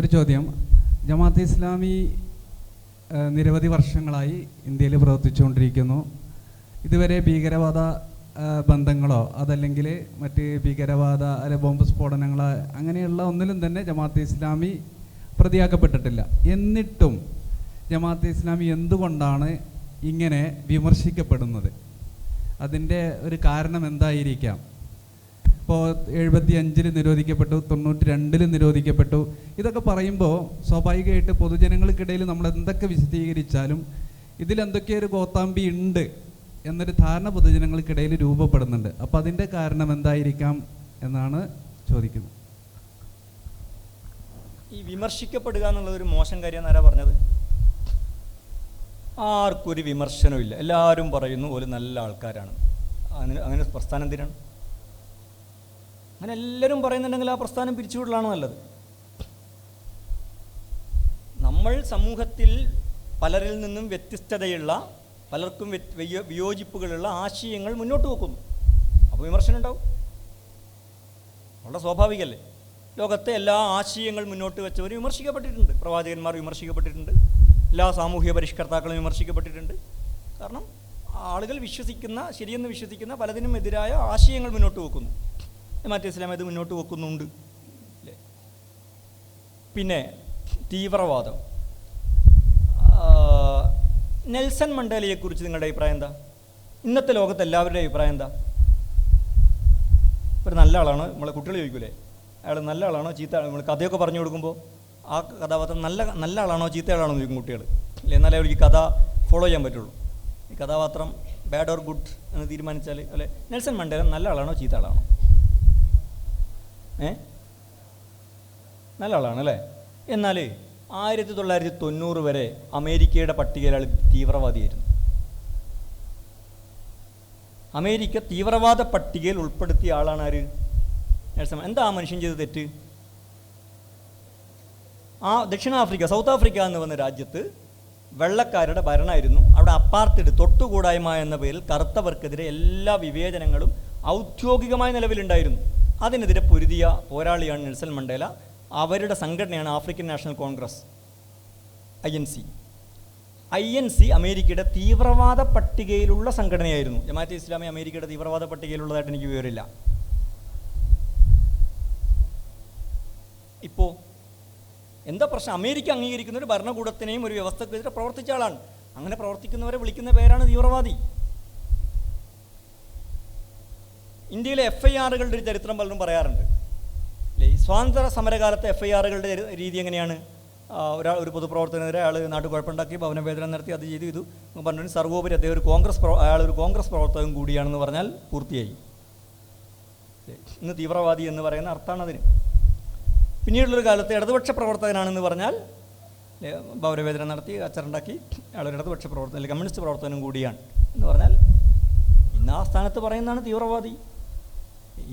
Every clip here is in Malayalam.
ഒരു ചോദ്യം. ജമാഅത്ത് ഇസ്ലാമി നിരവധി വർഷങ്ങളായി ഇന്ത്യയിൽ പ്രവർത്തിച്ചുകൊണ്ടിരിക്കുന്നു. ഇതുവരെ ഭീകരവാദ ബന്ധങ്ങളോ അതല്ലെങ്കിൽ മറ്റ് ഭീകരവാദ അല്ലെ ബോംബ് സ്ഫോടനങ്ങളോ അങ്ങനെയുള്ള ഒന്നിലും തന്നെ ജമാഅത്ത് ഇസ്ലാമി പ്രതിയാക്കപ്പെട്ടിട്ടില്ല. എന്നിട്ടും ജമാഅത്ത് ഇസ്ലാമി എന്തുകൊണ്ടാണ് ഇങ്ങനെ വിമർശിക്കപ്പെടുന്നത്? അതിന്റെ ഒരു കാരണം എന്തായിരിക്കാം? ഇപ്പോൾ എഴുപത്തി അഞ്ചിൽ നിരോധിക്കപ്പെട്ടു തൊണ്ണൂറ്റി രണ്ടിൽ നിരോധിക്കപ്പെട്ടു. ഇതൊക്കെ പറയുമ്പോൾ സ്വാഭാവികമായിട്ട് പൊതുജനങ്ങൾക്കിടയിൽ നമ്മൾ എന്തൊക്കെ വിശദീകരിച്ചാലും ഇതിലെന്തൊക്കെ ഒരു കോത്താമ്പി ഉണ്ട് എന്നൊരു ധാരണ പൊതുജനങ്ങൾക്കിടയിൽ രൂപപ്പെടുന്നുണ്ട്. അപ്പോൾ അതിന്റെ കാരണം എന്തായിരിക്കാം എന്നാണ് ചോദിക്കുന്നത്. ഈ വിമർശിക്കപ്പെടുക എന്നുള്ളത് ഒരു മോശം കാര്യം എന്നാരാ പറഞ്ഞത്? ആർക്കൊരു ഒരു ഇല്ല എല്ലാവരും പറയുന്നു ഒരു നല്ല ആൾക്കാരാണ്. അങ്ങനെ അങ്ങനെ പ്രസ്ഥാനം എന്തിനാണ്? അങ്ങനെ എല്ലാവരും പറയുന്നുണ്ടെങ്കിൽ ആ പ്രസ്ഥാനം പിരിച്ചുവിടലാണ് നല്ലത്. നമ്മൾ സമൂഹത്തിൽ പലരിൽ നിന്നും വ്യത്യസ്തതയുള്ള പലർക്കും വിയോജിപ്പുകളുള്ള ആശയങ്ങൾ മുന്നോട്ട് വെക്കുന്നു. അപ്പോൾ വിമർശനം ഉണ്ടാവും. വളരെ സ്വാഭാവികമല്ലേ? ലോകത്തെ എല്ലാ ആശയങ്ങൾ മുന്നോട്ട് വെച്ചവർ വിമർശിക്കപ്പെട്ടിട്ടുണ്ട്. പ്രവാചകന്മാർ വിമർശിക്കപ്പെട്ടിട്ടുണ്ട്. എല്ലാ സാമൂഹ്യ പരിഷ്കർത്താക്കളും വിമർശിക്കപ്പെട്ടിട്ടുണ്ട്. കാരണം ആളുകൾ വിശ്വസിക്കുന്ന ശരിയെന്ന് വിശ്വസിക്കുന്ന പലതിനും എതിരായ ആശയങ്ങൾ മുന്നോട്ട് വെക്കുന്നു. മറ്റേ ഇത് മുന്നോട്ട് വെക്കുന്നുണ്ട്. അല്ലേ പിന്നെ തീവ്രവാദം. നെൽസൺ മണ്ടേലയെക്കുറിച്ച് നിങ്ങളുടെ അഭിപ്രായം എന്താ? ഇന്നത്തെ ലോകത്ത് എല്ലാവരുടെ അഭിപ്രായം എന്താ? ഒരു നല്ല ആളാണ്? നമ്മളെ കുട്ടികൾ ചോദിക്കൂലേ? അയാൾ നല്ല ആളാണോ? ചീത്ത ആളാണോ? നമ്മൾ കഥയൊക്കെ പറഞ്ഞു കൊടുക്കുമ്പോൾ ആ കഥാപാത്രം നല്ല നല്ല ആളാണോ? ചീത്ത ആളാണോ ചോദിക്കും കുട്ടികൾ അല്ലേ എന്നാലേ അവർക്ക് കഥ ഫോളോ ചെയ്യാൻ പറ്റുള്ളൂ. ഈ കഥാപാത്രം ബാഡ് ഓർ ഗുഡ് എന്ന് തീരുമാനിച്ചാൽ അല്ലെ നെൽസൺ മണ്ടേല നല്ല ആളാണോ? ചീത്ത ആളാണോ? ഏ? നല്ല ആളാണ് അല്ലേ എന്നാൽ ആയിരത്തി തൊള്ളായിരത്തി തൊണ്ണൂറ് വരെ അമേരിക്കയുടെ പട്ടികയിൽ അയാൾ തീവ്രവാദിയായിരുന്നു. അമേരിക്ക തീവ്രവാദ പട്ടികയിൽ ഉൾപ്പെടുത്തിയ ആളാണ് ആര്? എന്താ ആ മനുഷ്യൻ ചെയ്ത തെറ്റ്? ആ ദക്ഷിണാഫ്രിക്ക സൗത്ത് ആഫ്രിക്ക എന്ന് പറഞ്ഞ രാജ്യത്ത് വെള്ളക്കാരുടെ ഭരണമായിരുന്നു അവിടെ അപ്പാർത്തിഡ് തൊട്ടുകൂടായ്മ എന്ന പേരിൽ കറുത്തവർക്കെതിരെ എല്ലാ വിവേചനങ്ങളും ഔദ്യോഗികമായ നിലവിലുണ്ടായിരുന്നു. അതിനെതിരെ പൊരുതിയ പോരാളിയാണ് നെൽസൺ മണ്ടേല. അവരുടെ സംഘടനയാണ് African National Congress I N C. I N C അമേരിക്കയുടെ തീവ്രവാദ പട്ടികയിലുള്ള സംഘടനയായിരുന്നു. ജമാഅത്തെ ഇസ്ലാമി അമേരിക്കയുടെ തീവ്രവാദ പട്ടികയിലുള്ളതായിട്ട് എനിക്ക് വിവരമില്ല. ഇപ്പോൾ എന്താ പ്രശ്നം? അമേരിക്ക അംഗീകരിക്കുന്ന ഒരു ഭരണകൂടത്തിനെയും ഒരു വ്യവസ്ഥക്കെതിരെ പ്രവർത്തിച്ച ആളാണ്. അങ്ങനെ പ്രവർത്തിക്കുന്നവരെ വിളിക്കുന്ന പേരാണ് തീവ്രവാദി. ഇന്ത്യയിലെ എഫ് ഐ ആറുകളുടെ ഒരു ചരിത്രം പലരും പറയാറുണ്ട്. അല്ലേ ഈ സ്വാതന്ത്ര്യ സമരകാലത്തെ എഫ് ഐ ആറുകളുടെ രീതി എങ്ങനെയാണ്? ഒരാൾ ഒരു പൊതുപ്രവർത്തകനെതിരെ അയാൾ നാട്ടു കുഴപ്പമുണ്ടാക്കി ഭവനവേദന നടത്തി അത് ചെയ്തു ഇതു പറഞ്ഞു സർവോപരി അദ്ദേഹം ഒരു കോൺഗ്രസ് അയാൾ ഒരു കോൺഗ്രസ് പ്രവർത്തകൻ കൂടിയാണെന്ന് പറഞ്ഞാൽ പൂർത്തിയായി? ഇന്ന് തീവ്രവാദി എന്ന് പറയുന്ന അർത്ഥമാണ് അതിന്. പിന്നീടുള്ളൊരു കാലത്ത് ഇടതുപക്ഷ പ്രവർത്തകനാണെന്ന് പറഞ്ഞാൽ ഭൗരവേദന നടത്തി അച്ചറുണ്ടാക്കി അയാളൊരു ഇടതുപക്ഷ പ്രവർത്തകൻ കമ്മ്യൂണിസ്റ്റ് പ്രവർത്തനം കൂടിയാണ് എന്ന് പറഞ്ഞാൽ ഇന്ന് ആ സ്ഥാനത്ത് പറയുന്നതാണ് തീവ്രവാദി.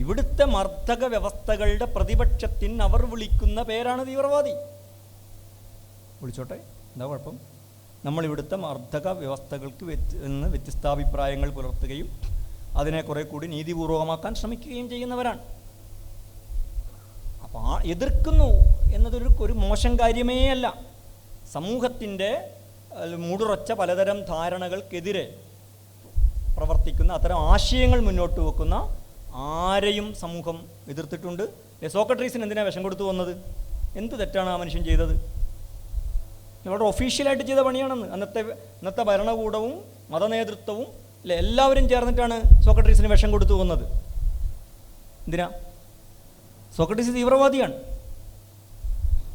ഇവിടുത്തെ മർദ്ദക വ്യവസ്ഥകളുടെ പ്രതിപക്ഷത്തിന് അവർ വിളിക്കുന്ന പേരാണ് തീവ്രവാദി. വിളിച്ചോട്ടെ എന്താ കുഴപ്പം? നമ്മൾ ഇവിടുത്തെ മർദ്ദക വ്യവസ്ഥകൾക്ക് നിന്ന് വ്യത്യസ്താഭിപ്രായങ്ങൾ പുലർത്തുകയും അതിനെ കുറെ കൂടി നീതിപൂർവകമാക്കാൻ ശ്രമിക്കുകയും ചെയ്യുന്നവരാണ്. അപ്പോൾ ആ എതിർക്കുന്നു എന്നതൊരു ഒരു മോശം കാര്യമേ അല്ല. സമൂഹത്തിന്റെ മൂടുറച്ച പലതരം ധാരണകൾക്കെതിരെ പ്രവർത്തിക്കുന്ന അത്തരം ആശയങ്ങൾ മുന്നോട്ട് വെക്കുന്ന ആരെയും സമൂഹം എതിർത്തിട്ടുണ്ട്. ഏ, സോക്രട്ടീസിന് എന്തിനാണ് വിഷം കൊടുത്തു വന്നത്? എന്ത് തെറ്റാണ് ആ മനുഷ്യൻ ചെയ്തത്? വളരെ ഒഫീഷ്യലായിട്ട് ചെയ്ത പണിയാണെന്ന്. അന്നത്തെ അന്നത്തെ ഭരണകൂടവും മതനേതൃത്വവും അല്ലെ എല്ലാവരും ചേർന്നിട്ടാണ് സോക്രട്ടീസിന് വിഷം കൊടുത്തു വന്നത്. എന്തിനാ? സോക്രട്ടീസ് തീവ്രവാദിയാണ്.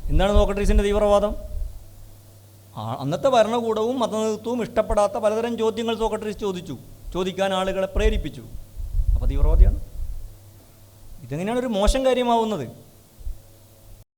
എന്താണ് സോക്രട്ടീസിന്റെ തീവ്രവാദം? അന്നത്തെ ഭരണകൂടവും മതനേതൃത്വവും ഇഷ്ടപ്പെടാത്ത പലതരം ചോദ്യങ്ങൾ സോക്രട്ടീസ് ചോദിച്ചു. ചോദിക്കാൻ ആളുകളെ പ്രേരിപ്പിച്ചു. അപ്പോൾ തീവ്രവാദിയാണ്. ഇതെങ്ങനെയാണ് ഒരു മോശം കാര്യമാവുന്നത്?